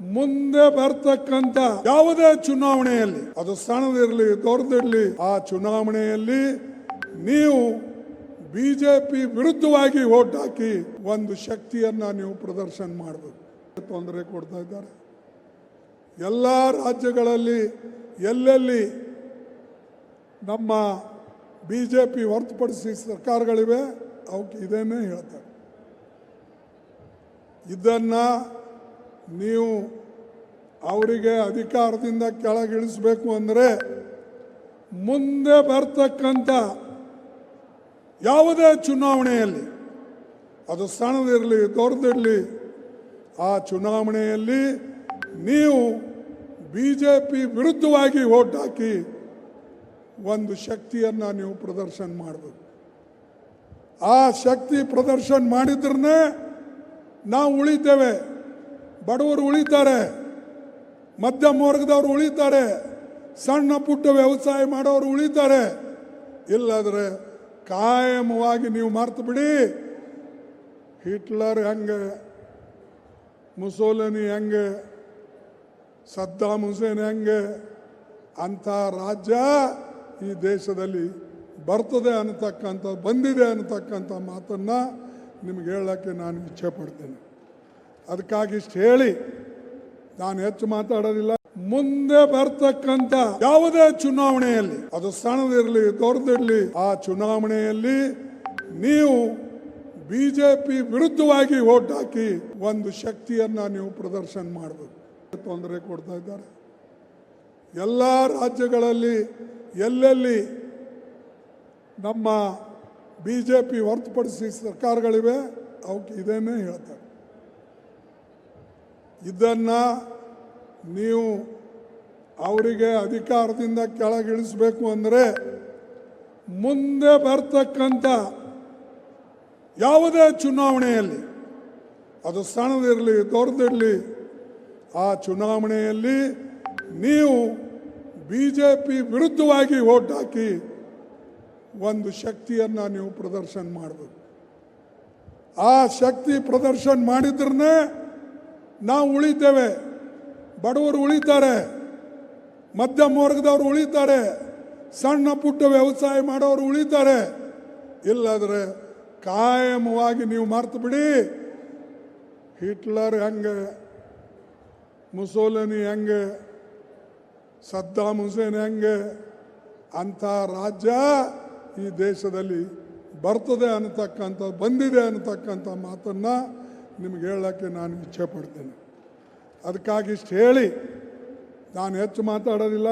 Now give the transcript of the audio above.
ಮುಂದೆ ಬರ್ತಕ್ಕಂತ ಯಾವುದೇ ಚುನಾವಣೆಯಲ್ಲಿ, ಅದು ಸಣ್ಣದಿರಲಿ ದೊಡ್ಡದಿರಲಿ ಆ ಚುನಾವಣೆಯಲ್ಲಿ ನೀವು ಬಿಜೆಪಿ ವಿರುದ್ಧವಾಗಿ ಓಟ್ ಹಾಕಿ ಒಂದು ಶಕ್ತಿಯನ್ನ ನೀವು ಪ್ರದರ್ಶನ ಮಾಡಬೇಕು. ತೊಂದರೆ ಕೊಡ್ತಾ ಇದ್ದಾರೆ. ಎಲ್ಲ ರಾಜ್ಯಗಳಲ್ಲಿ ಎಲ್ಲೆಲ್ಲಿ ನಮ್ಮ ಬಿ ಜೆ ಪಿ ಹೊರತುಪಡಿಸಿ ಸರ್ಕಾರಗಳಿವೆ, ಅವಕ್ಕೆ ಇದೇನೇ ಹೇಳ್ತಾರೆ. ಇದನ್ನು ನೀವು ಅವರಿಗೆ ಅಧಿಕಾರದಿಂದ ಕೆಳಗಿಳಿಸಬೇಕು ಅಂದರೆ ಮುಂದೆ ಬರ್ತಕ್ಕಂಥ ಯಾವುದೇ ಚುನಾವಣೆಯಲ್ಲಿ, ಅದು ಸಣ್ಣದಿರಲಿ ದೊಡ್ಡದಿರಲಿ ಆ ಚುನಾವಣೆಯಲ್ಲಿ ನೀವು ಬಿ ಜೆ ಪಿ ವಿರುದ್ಧವಾಗಿ ಓಟ್ ಹಾಕಿ ಒಂದು ಶಕ್ತಿಯನ್ನು ನೀವು ಪ್ರದರ್ಶನ ಮಾಡಬೇಕು. ಆ ಶಕ್ತಿ ಪ್ರದರ್ಶನ ಮಾಡಿದ್ರೇ ನಾವು ಉಳಿತೇವೆ. ಬಡವರು ಉಳಿತಾರೆ, ಮಧ್ಯಮ ವರ್ಗದವರು ಉಳಿತಾರೆ, ಸಣ್ಣ ಪುಟ್ಟ ವ್ಯವಸಾಯ ಮಾಡೋರು ಉಳಿತಾರೆ. ಇಲ್ಲಾದರೆ ಕಾಯಮವಾಗಿ ನೀವು ಮರ್ತು ಬಿಡಿ. ಹಿಟ್ಲರ್ ಹೆಂಗೆ, ಮುಸೋಲನಿ ಹೆಂಗೆ, ಸದ್ದಾಮ್ ಹುಸೇನ್ ಹೆಂಗೆ, ಅಂಥ ರಾಜ್ಯ ಈ ದೇಶದಲ್ಲಿ ಬರ್ತದೆ ಅನ್ನತಕ್ಕಂಥ, ಬಂದಿದೆ ಅನ್ನತಕ್ಕಂಥ ಮಾತನ್ನು ನಿಮ್ಗೆ ಹೇಳೋಕ್ಕೆ ನಾನು ಇಚ್ಛೆ ಪಡ್ತೇನೆ. ಅದಕ್ಕಾಗಿ ಇಷ್ಟು ಹೇಳಿ, ನಾನು ಹೆಚ್ಚು ಮಾತಾಡೋದಿಲ್ಲ. ಮುಂದೆ ಬರ್ತಕ್ಕಂಥ ಯಾವುದೇ ಚುನಾವಣೆಯಲ್ಲಿ, ಅದು ಸಣ್ಣದಿರಲಿ, ದೊಡ್ಡದಿರಲಿ, ಆ ಚುನಾವಣೆಯಲ್ಲಿ ನೀವು ಬಿಜೆಪಿ ವಿರುದ್ಧವಾಗಿ ಓಟ್ ಹಾಕಿ ಒಂದು ಶಕ್ತಿಯನ್ನ ನೀವು ಪ್ರದರ್ಶನ ಮಾಡಬೇಕು. ತೊಂದರೆ ಕೊಡ್ತಾ ಇದ್ದಾರೆ. ಎಲ್ಲ ರಾಜ್ಯಗಳಲ್ಲಿ ಎಲ್ಲೆಲ್ಲಿ ನಮ್ಮ ಬಿ ಜೆ ಪಿ ಹೊರತುಪಡಿಸಿ ಸರ್ಕಾರಗಳಿವೆ, ಅವಕ್ಕೆ ಇದೇನೇ ಹೇಳ್ತಾರೆ. ಇದನ್ನು ನೀವು ಅವರಿಗೆ ಅಧಿಕಾರದಿಂದ ಕೆಳಗಿಳಿಸಬೇಕು ಅಂದರೆ ಮುಂದೆ ಬರ್ತಕ್ಕಂಥ ಯಾವುದೇ ಚುನಾವಣೆಯಲ್ಲಿ, ಅದು ಸಣ್ಣದಿರಲಿ, ದೊಡ್ಡದಿರಲಿ, ಆ ಚುನಾವಣೆಯಲ್ಲಿ ನೀವು ಬಿ ಜೆ ಪಿ ವಿರುದ್ಧವಾಗಿ ಓಟ್ ಹಾಕಿ ಒಂದು ಶಕ್ತಿಯನ್ನು ನೀವು ಪ್ರದರ್ಶನ ಮಾಡಬೇಕು. ಆ ಶಕ್ತಿ ಪ್ರದರ್ಶನ ಮಾಡಿದ್ರೇ ನಾವು ಉಳಿತೇವೆ. ಬಡವರು ಉಳಿತಾರೆ. ಮಧ್ಯಮ ವರ್ಗದವರು ಉಳಿತಾರೆ. ಸಣ್ಣ ಪುಟ್ಟ ವ್ಯವಸಾಯ ಮಾಡೋರು ಉಳಿತಾರೆ. ಇಲ್ಲಾದರೆ ಕಾಯಮವಾಗಿ ನೀವು ಮರ್ತು ಬಿಡಿ. ಹಿಟ್ಲರ್ ಹೆಂಗೆ? ಮುಸೋಲನಿ ಹೆಂಗೆ? ಸದ್ದಾಮ್ ಹುಸೇನ್ ಹೆಂಗೆ? ಅಂಥ ರಾಜ್ಯ ಈ ದೇಶದಲ್ಲಿ ಬರ್ತದೆ ಅನ್ನತಕ್ಕಂಥ, ಬಂದಿದೆ ಅನ್ನತಕ್ಕಂಥ ಮಾತನ್ನು ನಿಮ್ಗೆ ಹೇಳೋಕ್ಕೆ ನಾನು ಇಚ್ಛೆ ಪಡ್ತೇನೆ. ಅದಕ್ಕಾಗಿ ಇಷ್ಟು ಹೇಳಿ ನಾನು ಹೆಚ್ಚು ಮಾತಾಡೋದಿಲ್ಲ.